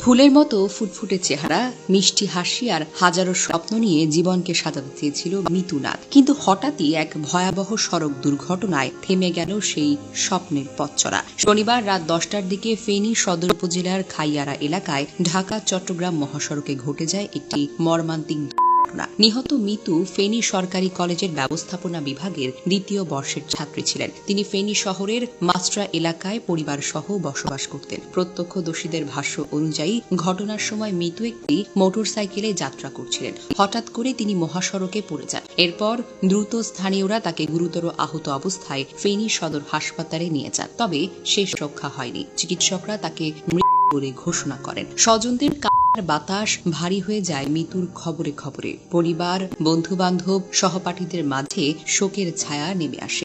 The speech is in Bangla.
ফুলের মতো ফুটফুটে চেহারা, মিষ্টি হাসি আর হাজারো স্বপ্ন নিয়ে জীবনকে সাজাতে চেয়েছিল মিতুনাথ। কিন্তু হঠাৎই এক ভয়াবহ সড়ক দুর্ঘটনায় থেমে গেল সেই স্বপ্নের পথচড়া শনিবার রাত দশটার দিকে ফেনী সদর উপজেলার খাইয়ারা এলাকায় ঢাকা চট্টগ্রাম মহাসড়কে ঘটে যায় একটি মর্মান্তিক ঘটনা। নিহত মিতু ফেনী সরকারি কলেজের ব্যবস্থাপনা বিভাগের দ্বিতীয় বর্ষের ছাত্রী ছিলেন। তিনি ফেনী শহরের মাস্ট্রা এলাকায় পরিবার সহ বসবাস করতেন। প্রত্যক্ষদর্শীদের ভাষ্য অনুযায়ী, ঘটনার সময় মিতু একটি মোটরসাইকেলে যাত্রা করছিলেন। হঠাৎ করে তিনি মহাসড়কে পড়ে যান। এরপর দ্রুত স্থানীয়রা তাকে গুরুতর আহত অবস্থায় ফেনী সদর হাসপাতালে নিয়ে যান। তবে শেষ রক্ষা হয়নি। চিকিৎসকরা তাকে মৃত বলে ঘোষণা করেন। স্বজনদের বাতাস ভারী হয়ে যায় মিতুর খবরে খবরে। পরিবার বন্ধু বান্ধব সহপাঠীদের মাঝে শোকের ছায়া নেমে আসে।